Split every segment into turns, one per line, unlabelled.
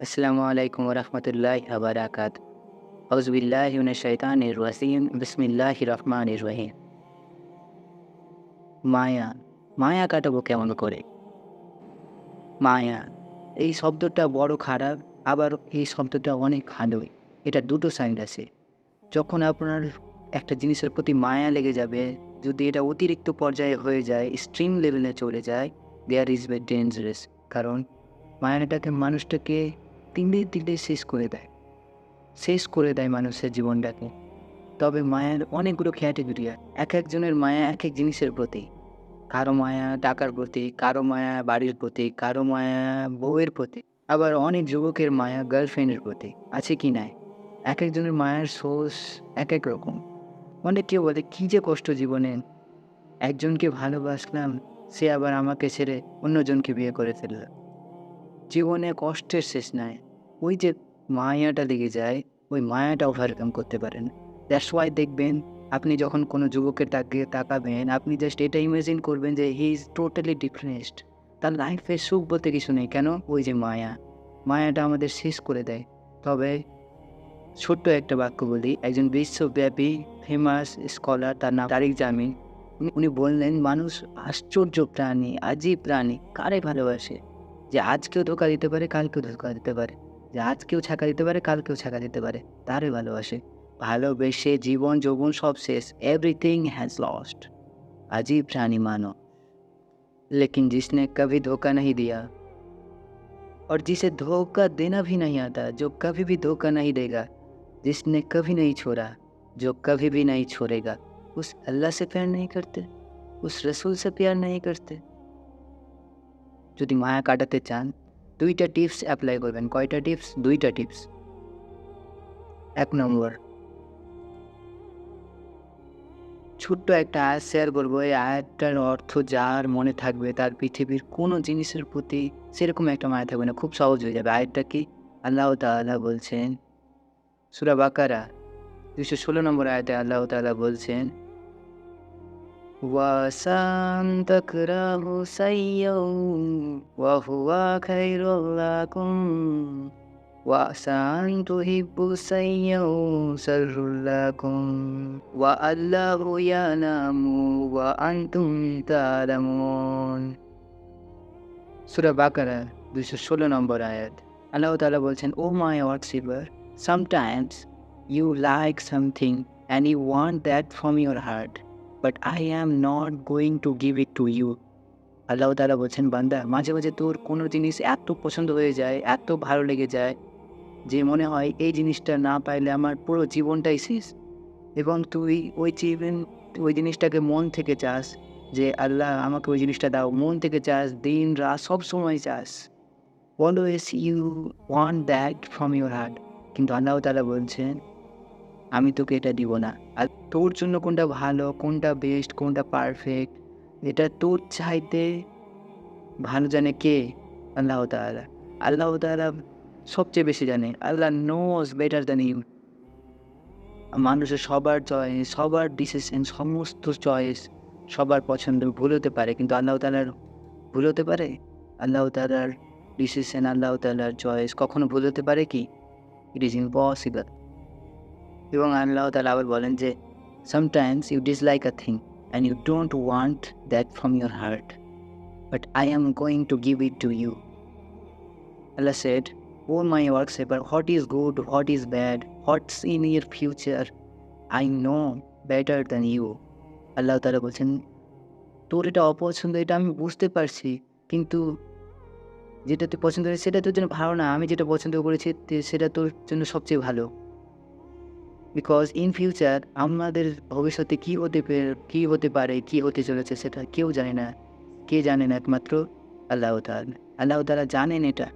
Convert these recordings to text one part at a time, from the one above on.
আসসালামু আলাইকুম রহমতুল্লাহ আবরাকাত হজবিল্লাহ শৈতানির রসিম বিসমিল্লাহ রহমান রহিম মায়া মায়া কাটাবো কেমন করে মায়া এই শব্দটা বড় খারাপ, আবার এই শব্দটা অনেক ভালোই এটা দুটো সাইড আছে। যখন আপনার একটা জিনিসের প্রতি মায়া লেগে যাবে, যদি এটা অতিরিক্ত পর্যায়ে হয়ে যায় স্ট্রিম লেভেলে চলে যায় দেয়ার ইজ ভে ডেঞ্জারাস কারণ মায়াটাকে মানুষটাকে তিলে তিলে শেষ করে দেয়। শেষ করে দেয় মানুষের জীবনটাকে। তবে মায়ের অনেকগুলো ক্যাটেগরি এক একজনের মায়া এক এক জিনিসের প্রতি কারও মায়া টাকার প্রতি কারও মায়া বাড়ির প্রতি কারও মায়া বউয়ের প্রতি আবার অনেক যুবকের মায়া গার্লফ্রেন্ডের প্রতি আছে কি নাই? এক একজনের মায়ের সোর্স এক এক রকম। অনেক কেউ বলে, কী যে কষ্ট জীবনে। একজনকে ভালোবাসলাম, সে আবার আমাকে ছেড়ে অন্যজনকে বিয়ে করে ফেলল। জীবনে কষ্টের শেষ নাই। ওই যে মায়াটা লেগে যায়, ওই মায়াটা ওভারকাম করতে পারেন। দ্যাটস ওয়াই দেখবেন, আপনি যখন কোনো যুবকের তাকে তাকাবেন, আপনি জাস্ট এটা ইমাজিন করবেন যে হি ইজ টোটালি ডিফারেন্সড তার লাইফে সুখ বলতে কিছু নেই, কেন? ওই যে মায়া। মায়াটা আমাদের শেষ করে দেয়। তবে ছোট্ট একটা বাক্য বলি, একজন বিশ্বব্যাপী ফেমাস স্কলার তার নাম তারিক জামিন উনি- উনি বললেন, মানুষ আশ্চর্য প্রাণী, আজীব প্রাণী, কারে ভালোবাসে? যে আজকেও ধোকা দিতে পারে, কালকেও ধোকা দিতে পারে। যে আজ কেউ ছাকা দিতে পারে কালকেও ছাকা দিতে পারে। তারই ভালোবাসে। ভালোবেসে জীবন, যৌবন সব শেষ। এভরিথিंग हैज़ लॉस्ट अजीब प्राणी मानो लेकिन जिसने कभी धोखा नहीं दिया और जिसे धोखा देना भी नहीं आता जो कभी भी धोखा नहीं देगा जिसने कभी नहीं छोड़ा जो कभी भी नहीं छोड़ेगा उस अल्लाह से प्यार नहीं करते उस रसूल से प्यार नहीं करते जो মায়া काटते चाँद দুইটা টিপস অ্যাপ্লাই করবেন। কয়টা টিপস? দুইটা টিপস। এক নম্বর। ছোট্ট একটা আয়াত শেয়ার করব। এই আয়াতটার অর্থ যার মনে থাকবে তার পৃথিবীর কোনো জিনিসের প্রতি সেরকম একটা মায়া থাকবে না, খুব সহজ হয়ে যাবে। আয়াতটা কি? আল্লাহ তাআলা বলছেন, সুরা বাকারা দুশো ষোলো নম্বর আয়াতে আল্লাহ তাআলা বলছেন ওয়াসান তাকরাহু সাইয়্যাও ওয়া হুয়া খায়রুল লাকুম وعسى أن تحبوا شيئا شر لكم والله يعلم وأنتم تعلمون সুরা বাকারা দুশো ষোলো নম্বর আয়াত আল্লাহ তাআলা বলছেন O my worshipper sometimes you like something and you want that from your heart but I am not going to give it to you আল্লাহ তাআলা বলছেন, বান্দা, মাঝে মাঝে তোর কোনো জিনিস এত পছন্দ হয়ে যায়, এত ভালো লেগে যায় যে মনে হয় এই জিনিসটা না পাইলে আমার পুরো জীবনটাই শেষ। এবং তুই ওই জীবন, ওই জিনিসটাকে মন থেকে চাস যে, আল্লাহ, আমাকে ওই জিনিসটা দাও। মন থেকে চাস, দিন, রাত, সব সময় চাস। Always you want that from your heart কিন্তু আল্লাহ তালা বলছেন, আমি তোকে এটা দিব না। আর তোর জন্য কোনটা ভালো, কোনটা বেস্ট কোনটা পারফেক্ট এটা তোর চাইতে ভালো জানে কে? আল্লাহ তালা আল্লাহ তালা সবচেয়ে বেশি জানে। আল্লাহ নোজ বেটার দ্যান ইউ মানুষের সবার চয়েস সবার ডিসিশন সমস্ত চয়েস সবার পছন্দ ভুল হতে পারে, কিন্তু আল্লাহ তালার ভুল হতে পারে? আল্লাহ তালার ডিসিশন আল্লাহ তালার চয়েস কখনো ভুল হতে পারে কি? ইট ইজ ইম্পসিবল এবং আল্লাহ তালা আবার বলেন যে sometimes you dislike a thing and you don't want that from your heart but I am going to give it to you Allah said, O my worksaver, what is good, what is bad, what's in your future, I know better than you. আল্লাহ তালা বলছেন তোর এটা অপছন্দ এটা আমি বুঝতে পারছি। কিন্তু যেটা তুই পছন্দ করিস সেটা তোর জন্য ভালো না। আমি যেটা পছন্দ করেছি সেটা তোর জন্য সবচেয়ে ভালো। বিকজ ইন ফিউচার আমাদের ভবিষ্যতে কী হতে কী হতে পারে, কী হতে চলেছে সেটা কেউ জানে না। কে জানে না একমাত্র? আল্লাহ তাআলা। আল্লাহ তালা জানেন এটা।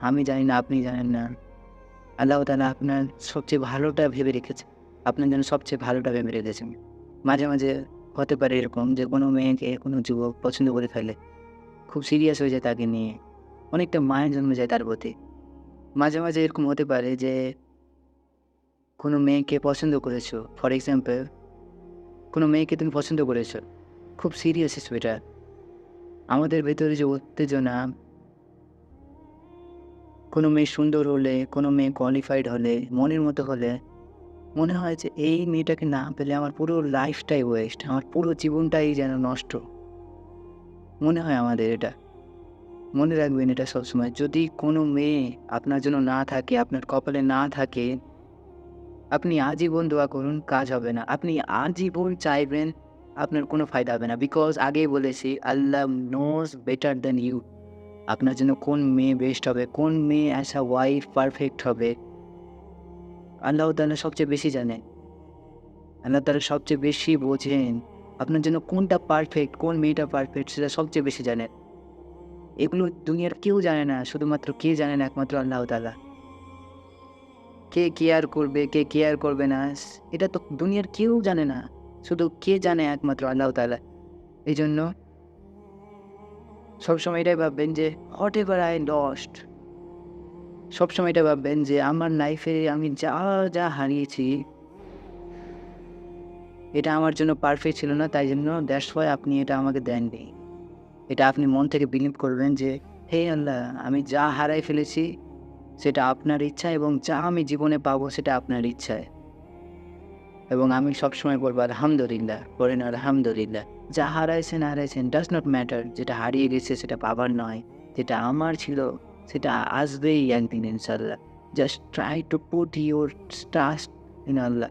আমি জানি না, আপনি জানেন না। আল্লাহ তালা আপনার সবচেয়ে ভালোটা ভেবে রেখেছে। আপনার জন্য সবচেয়ে ভালোটা ভেবে রেখেছেন মাঝে মাঝে হতে পারে এরকম যে কোনো মেয়েকে, কোনো যুবক পছন্দ করে ফেলে। খুব সিরিয়াস হয়ে যায় তাকে নিয়ে। অনেকটা মায়ের জন্মে যায় তার প্রতি। মাঝে মাঝে এরকম হতে পারে যে কোনো মেয়েকে পছন্দ করেছ? ফর এক্সাম্পল কোনো মেয়েকে তুমি পছন্দ করেছ? খুব সিরিয়াস সেটা আমাদের ভেতরে যে উত্তেজনা, কোনো মেয়ে সুন্দর হলে, কোনো মেয়ে কোয়ালিফাইড হলে, মনের মতো হলে, মনে হয় যে এই মেয়েটাকে না পেলে আমার পুরো লাইফটাই ওয়েস্ট আমার পুরো জীবনটাই যেন নষ্ট। মনে হয় আমাদের এটা। মনে রাখবেন এটা সবসময়। যদি কোনো মেয়ে আপনার জন্য না থাকে, আপনার কপালে না থাকে আপনি আজীবন দোয়া করুন, কাজ হবে না। আপনি আজীবন চাইবেন, আপনার কোনো ফায়দা হবে না। বিকজ আগেই বলেছি, আল্লাহ নোজ বেটার দেন ইউ আপনার জন্য কোন মেয়ে বেস্ট হবে, কোন মেয়ে অ্যাজ আ ওয়াইফ পারফেক্ট হবে। আল্লাহ তালা সবচেয়ে বেশি জানেন আল্লাহ তালা সবচেয়ে বেশি বোঝেন, আপনার জন্য কোনটা পারফেক্ট কোন মেয়েটা পারফেক্ট সেটা সবচেয়ে বেশি জানেন এগুলো দুনিয়ার কেউ জানে না, শুধুমাত্র কে জানেন একমাত্র আল্লাহ তালা কে কেয়ার করবে, কে কেয়ার করবে না, এটা তো দুনিয়ার কেউ জানে না। শুধু কে জানে একমাত্র আল্লাহ তালা এই জন্য সবসময় এটাই ভাববেন যে হট এভার আই লস্ট সবসময় এটা ভাববেন যে, আমার লাইফে আমি যা যা হারিয়েছি, এটা আমার জন্য পারফেক্ট ছিল না, তাই জন্য দ্যাটস ওয়াই আপনি এটা আমাকে দেননি। এটা আপনি মন থেকে বিলিভ করবেন যে, হে আল্লাহ, আমি যা হারাই ফেলেছি সেটা আপনার ইচ্ছা এবং যা আমি জীবনে পাবো সেটা আপনার ইচ্ছায়। এবং আমি সবসময় বলব, আলহামদুলিল্লাহ। বলেন, আলহামদুলিল্লাহ। যা হারাইছেন হারাইছেন ডাজ নট ম্যাটার যেটা হারিয়ে গেছে সেটা পাবার নয়। যেটা আমার ছিল, সেটা আসবেই একদিন ইনশাল্লাহ just try to put your trust in আল্লাহ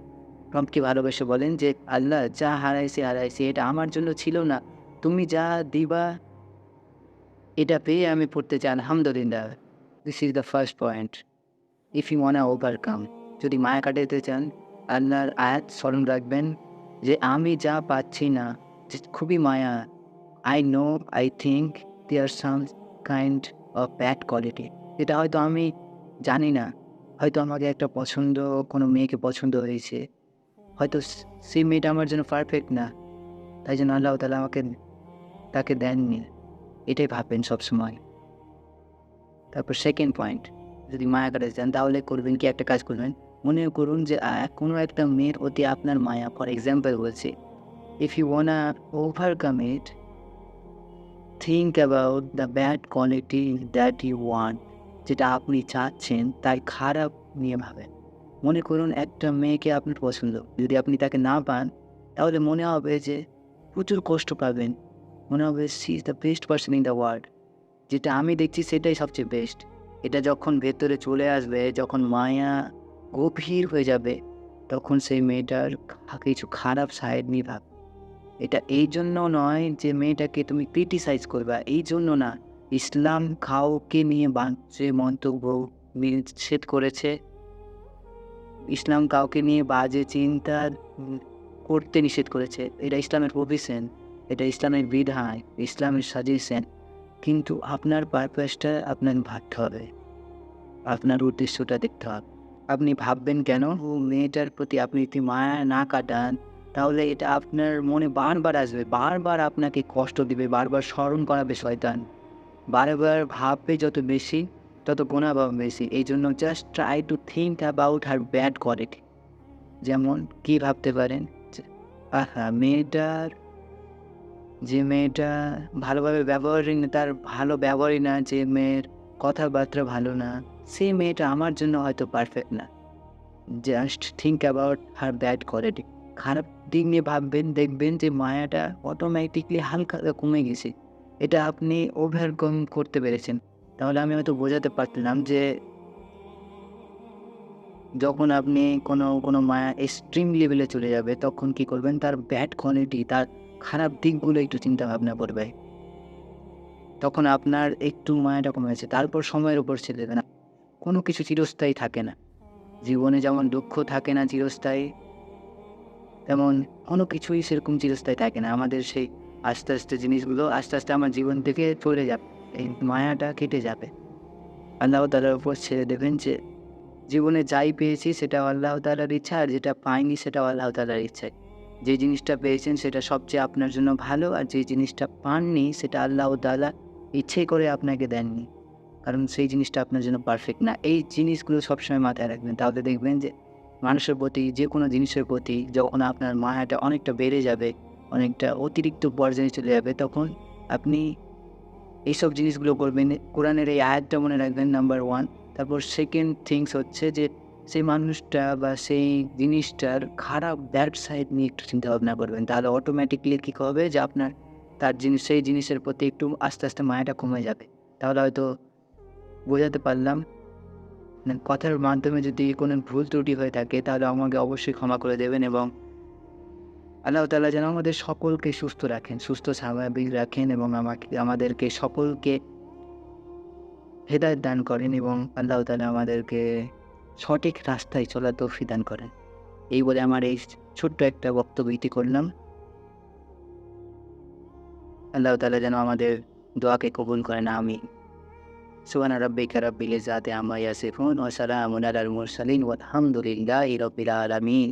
রবকে ভালোবেসে বলেন যে, আল্লাহ, যা হারাইছি হারাইছি, এটা আমার জন্য ছিল না। তুমি যা দিবা, এটা পেয়ে আমি পড়তে চাই, আলহামদুলিল্লাহ। This is the first point if you want overcome যদি মায়া কাটাতে চান, আল্লাহর আয়াত স্মরণ রাখবেন যে আমি যা পাচ্ছি না, যে খুবই মায়া I know I think there some kind of bad quality যেটা হয়তো আমি জানি না। হয়তো আমাকে একটা পছন্দ, কোনো মেয়েকে পছন্দ হয়েছে। হয়তো সেই মেয়েটা আমার জন্য পারফেক্ট না। তাই জন্য আল্লাহ তালা আমাকে, তাকে দেননি। এটাই ভাববেন সবসময়। তারপর সেকেন্ড পয়েন্ট যদি মায়া কাটাতে চান তাহলে করবেন কি? একটা কাজ করবেন, মনে করুন যে কোনো একটা মেয়ের অতি আপনার মায়া ফর এক্সাম্পল বলছি if you wanna overcome it think about the bad quality that you want যেটা আপনি চাচ্ছেন, তাই খারাপ নিয়ে ভাবেন। মনে করুন একটা মেয়েকে আপনার পছন্দ, যদি আপনি তাকে না পান, তাহলে মনে হবে যে প্রচুর কষ্ট পাবেন। মনে হবে she is the best person in the world যেটা আমি দেখছি সেটাই সবচেয়ে বেস্ট এটা যখন ভেতরে চলে আসবে, যখন মায়া গভীর হয়ে যাবে, তখন সেই মেয়েটার কিছু খারাপ সাইড নিয়ে ভাব এটা এই জন্য নয় যে মেয়েটাকে তুমি ক্রিটিসাইজ করবা, এই জন্য না। ইসলাম কাউকে নিয়ে বাজে মন্তব্য নিষেধ করেছে। ইসলাম কাউকে নিয়ে বাজে চিন্তা করতে নিষেধ করেছে। এটা ইসলামের প্রভিশন এটা ইসলামের বিধান, ইসলামের সাজেশন কিন্তু আপনার পারপাসটা আপনার ভাবতে হবে। আপনার উদ্দেশ্যটা দেখতে হবে। আপনি ভাববেন কেন? ও মেয়েটার প্রতি আপনি যদি মায়া না কাটান, তাহলে এটা আপনার মনে বারবার আসবে। বারবার আপনাকে কষ্ট দিবে, বারবার স্মরণ করাবে শয়তান। বারবার ভাববে যত বেশি, তত গোনা বেশি। এই জন্য just try to think about her bad quality যেমন, কি ভাবতে পারেন? আহা, মেয়েটার যে মেয়েটা ভালোভাবে ব্যবহারই না, তার ভালো ব্যবহারই না, যে মেয়ের কথাবার্তা ভালো না, সেই মেয়েটা আমার জন্য হয়তো পারফেক্ট না। Just think about her bad quality খারাপ দিক নিয়ে ভাববেন, দেখবেন যে মায়াটা অটোমেটিকলি হালকা কমে গেছে। এটা আপনি ওভারকম করতে পেরেছেন। তাহলে আমি হয়তো বোঝাতে পারছিলাম যে যখন আপনি কোনো কোনো মায়া এক্সট্রিম লেভেলে চলে যাবে, তখন কি করবেন? তার ব্যাড কোয়ালিটি তার খারাপ দিকগুলো একটু চিন্তা ভাবনা করবে। তখন আপনার একটু মায়াটা কমেছে তারপর সময়ের উপর ছেড়ে দেবে না কোনো কিছু চিরস্থায়ী থাকে না। জীবনে যেমন দুঃখ থাকে না চিরস্থায়ী, তেমন কোনো কিছুই সেরকম চিরস্থায়ী থাকে না। আমাদের সেই আস্তে আস্তে জিনিসগুলো আস্তে আস্তে আমার জীবন থেকে চলে যাবে, এই মায়াটা কেটে যাবে। আল্লাহ তালার উপর ছেড়ে দেবেন যে, জীবনে যাই পেয়েছি সেটা আল্লাহ তালার ইচ্ছা, আর যেটা পাইনি সেটা আল্লাহ তালার ইচ্ছায়। যে জিনিসটা পেয়েছেন সেটা সবচেয়ে আপনার জন্য ভালো আর যে জিনিসটা পাননি সেটা আল্লাহ তালা ইচ্ছে করে আপনাকে দেননি। কারণ সেই জিনিসটা আপনার জন্য পারফেক্ট না। এই জিনিসগুলো সবসময় মাথায় রাখবেন। তাহলে দেখবেন যে মানুষের প্রতি, যে কোনো জিনিসের প্রতি যখন আপনার মায়াটা অনেকটা বেড়ে যাবে, অনেকটা অতিরিক্ত পর্যায়ে চলে যাবে, তখন আপনি এইসব জিনিসগুলো করবেন। কোরআনের এই আয়াতটা মনে রাখবেন নাম্বার ওয়ান তারপর সেকেন্ড থিংস হচ্ছে যে সেই মানুষটা বা সেই জিনিসটার খারাপ ব্যাড সাইড নিয়ে একটু চিন্তা ভাবনা করবেন। তাহলে অটোমেটিকলি কী হবে যে আপনার তার জিনিস, সেই জিনিসের প্রতি একটু আস্তে আস্তে মায়াটা কমে যাবে। তাহলে হয়তো বোঝাতে পারলাম। কথার মাধ্যমে যদি কোনো ভুল ত্রুটি হয়ে থাকে, তাহলে আমাকে অবশ্যই ক্ষমা করে দেবেন এবং আল্লাহ তাআলা যেন আমাদের সকলকে সুস্থ রাখেন, সুস্থ, স্বাভাবিক রাখেন এবং আমাকে, আমাদেরকে সকলকে হেদায়ত দান করেন এবং আল্লাহ তাআলা আমাদেরকে সঠিক রাস্তায় চলার তৌফিক দান করেন। এই বলে আমার এই ছোট্ট একটা বক্তব্য ইতি করলাম। আল্লাহ তালা যেন আমাদের দোয়াকে কবুল করেন আমি সুবহান রব্বিকা রব্বিল ইজ্জাতি আমায় ইয়াসিফুন ওয়া সালামুন আলাল মুরসালিন ওয়ালহামদুলিল্লাহি রাব্বিল আলামিন।